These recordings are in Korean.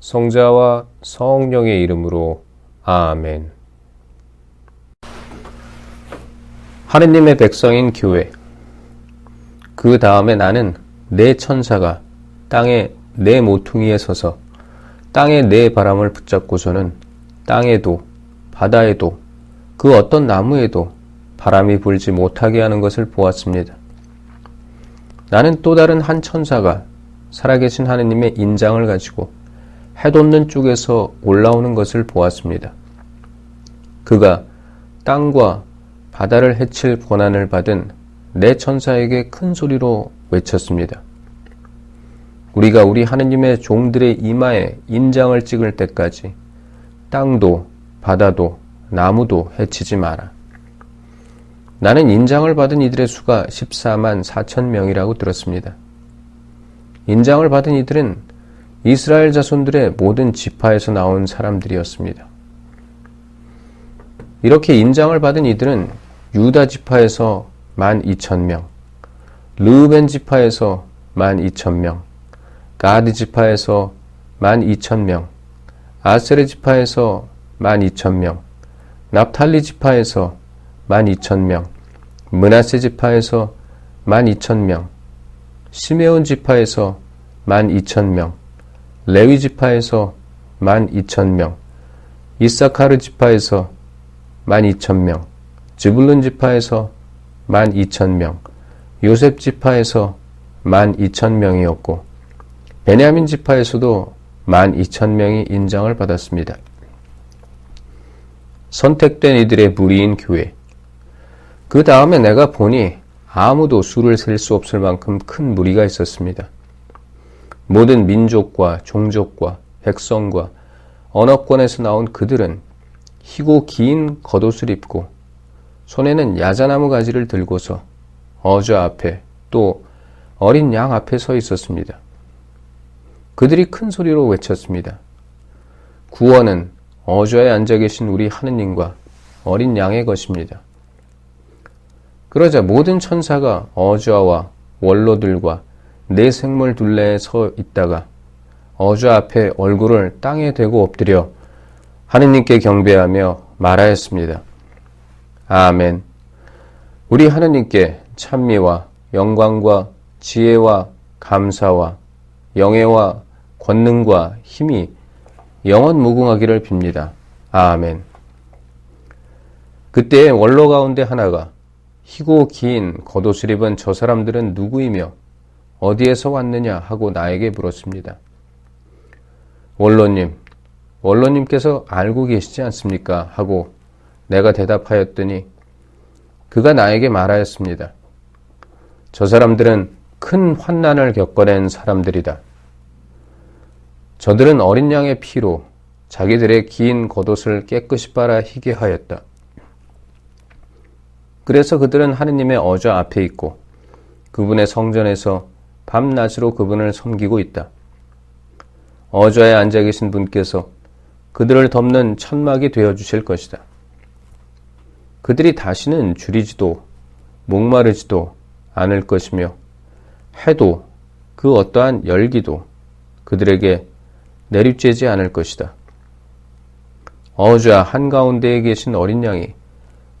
성자와 성령의 이름으로 아멘. 하느님의 백성인 교회. 그 다음에 나는 내 천사가 땅에 내 모퉁이에 서서 땅에 내 바람을 붙잡고서는 땅에도 바다에도 그 어떤 나무에도 바람이 불지 못하게 하는 것을 보았습니다. 나는 또 다른 한 천사가 살아계신 하느님의 인장을 가지고 해돋는 쪽에서 올라오는 것을 보았습니다. 그가 땅과 바다를 해칠 권한을 받은 내 천사에게 큰 소리로 외쳤습니다. 우리가 우리 하느님의 종들의 이마에 인장을 찍을 때까지 땅도 바다도 나무도 해치지 마라. 나는 인장을 받은 이들의 수가 14만 4천 명이라고 들었습니다. 인장을 받은 이들은 이스라엘 자손들의 모든 지파에서 나온 사람들이었습니다. 이렇게 인장을 받은 이들은 유다 지파에서 12,000명, 르우벤 지파에서 12,000명, 가드 지파에서 12,000명, 아세르 지파에서 12,000명, 납탈리 지파에서 12,000명, 문하세 지파에서 12,000명, 시메온 지파에서 12,000명, 레위 지파에서 12,000명, 이사카르 지파에서 12,000명, 즈불룬 지파에서 12,000명, 요셉 지파에서 12,000명이었고, 베냐민 지파에서도 12,000명이 인정을 받았습니다. 선택된 이들의 무리인 교회. 그 다음에 내가 보니 아무도 수를 셀 수 없을 만큼 큰 무리가 있었습니다. 모든 민족과 종족과 백성과 언어권에서 나온 그들은 희고 긴 겉옷을 입고 손에는 야자나무 가지를 들고서 어저 앞에 또 어린 양 앞에 서 있었습니다. 그들이 큰 소리로 외쳤습니다. 구원은 어저에 앉아 계신 우리 하느님과 어린 양의 것입니다. 그러자 모든 천사가 어저와 원로들과 내 생물 둘레에 서 있다가 어저 앞에 얼굴을 땅에 대고 엎드려 하느님께 경배하며 말하였습니다. 아멘. 우리 하느님께 찬미와 영광과 지혜와 감사와 영예와 권능과 힘이 영원 무궁하기를 빕니다. 아멘. 그때 원로 가운데 하나가 희고 긴 겉옷을 입은 저 사람들은 누구이며 어디에서 왔느냐 하고 나에게 물었습니다. 원로님, 원로님께서 알고 계시지 않습니까? 하고 내가 대답하였더니 그가 나에게 말하였습니다. 저 사람들은 큰 환난을 겪어낸 사람들이다. 저들은 어린 양의 피로 자기들의 긴 겉옷을 깨끗이 빨아 희게 하였다. 그래서 그들은 하느님의 어저 앞에 있고 그분의 성전에서 밤낮으로 그분을 섬기고 있다. 어저에 앉아 계신 분께서 그들을 덮는 천막이 되어 주실 것이다. 그들이 다시는 줄이지도 목마르지도 않을 것이며 해도 그 어떠한 열기도 그들에게 내립쬐지 않을 것이다. 어자 한가운데에 계신 어린 양이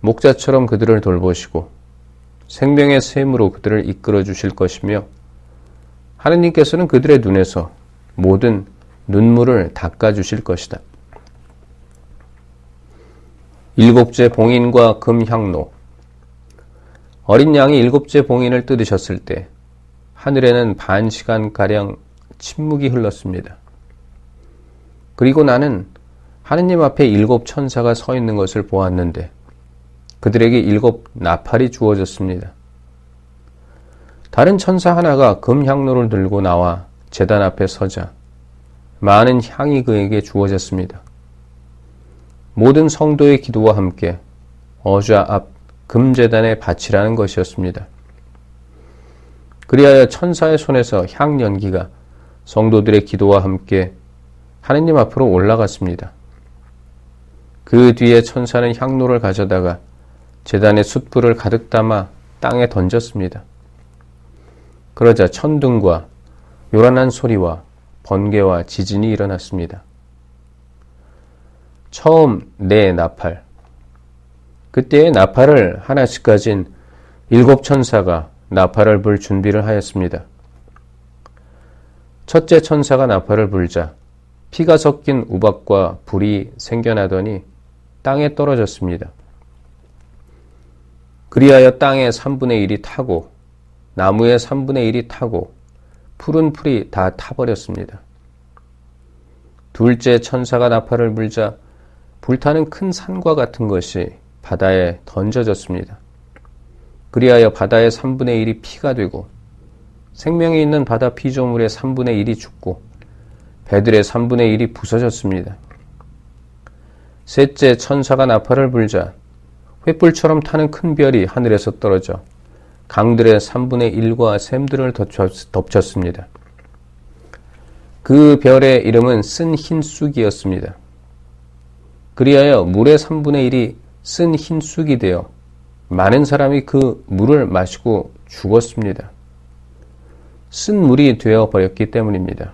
목자처럼 그들을 돌보시고 생명의 샘으로 그들을 이끌어 주실 것이며 하느님께서는 그들의 눈에서 모든 눈물을 닦아 주실 것이다. 일곱째 봉인과 금향로 어린 양이 일곱째 봉인을 뜯으셨을 때 하늘에는 반 시간가량 침묵이 흘렀습니다. 그리고 나는 하느님 앞에 일곱 천사가 서 있는 것을 보았는데 그들에게 일곱 나팔이 주어졌습니다. 다른 천사 하나가 금 향로를 들고 나와 재단 앞에 서자 많은 향이 그에게 주어졌습니다. 모든 성도의 기도와 함께 어좌 앞 금재단에 바치라는 것이었습니다. 그리하여 천사의 손에서 향 연기가 성도들의 기도와 함께 하느님 앞으로 올라갔습니다. 그 뒤에 천사는 향로를 가져다가 재단의 숯불을 가득 담아 땅에 던졌습니다. 그러자 천둥과 요란한 소리와 번개와 지진이 일어났습니다. 처음 네 나팔. 그때의 나팔을 하나씩 가진 일곱 천사가 나팔을 불 준비를 하였습니다. 첫째 천사가 나팔을 불자 피가 섞인 우박과 불이 생겨나더니 땅에 떨어졌습니다. 그리하여 땅의 3분의 1이 타고 나무의 3분의 1이 타고 푸른 풀이 다 타버렸습니다. 둘째 천사가 나팔을 불자 불타는 큰 산과 같은 것이 바다에 던져졌습니다. 그리하여 바다의 3분의 1이 피가 되고 생명이 있는 바다 피조물의 3분의 1이 죽고 배들의 3분의 1이 부서졌습니다. 셋째 천사가 나팔을 불자 횃불처럼 타는 큰 별이 하늘에서 떨어져 강들의 3분의 1과 샘들을 덮쳤습니다. 그 별의 이름은 쓴 흰 쑥이었습니다. 그리하여 물의 3분의 1이 쓴 흰 쑥이 되어 많은 사람이 그 물을 마시고 죽었습니다. 쓴 물이 되어 버렸기 때문입니다.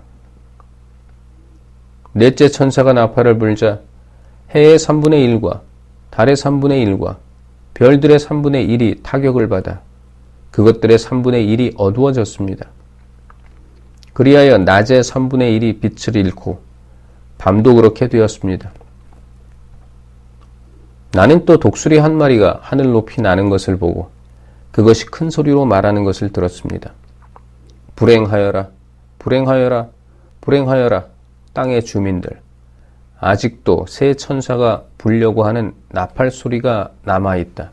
넷째 천사가 나팔을 불자 해의 3분의 1과 달의 3분의 1과 별들의 3분의 1이 타격을 받아 그것들의 3분의 1이 어두워졌습니다. 그리하여 낮의 3분의 1이 빛을 잃고 밤도 그렇게 되었습니다. 나는 또 독수리 한 마리가 하늘 높이 나는 것을 보고 그것이 큰 소리로 말하는 것을 들었습니다. 불행하여라, 불행하여라, 불행하여라, 땅의 주민들. 아직도 새 천사가 불려고 하는 나팔 소리가 남아있다.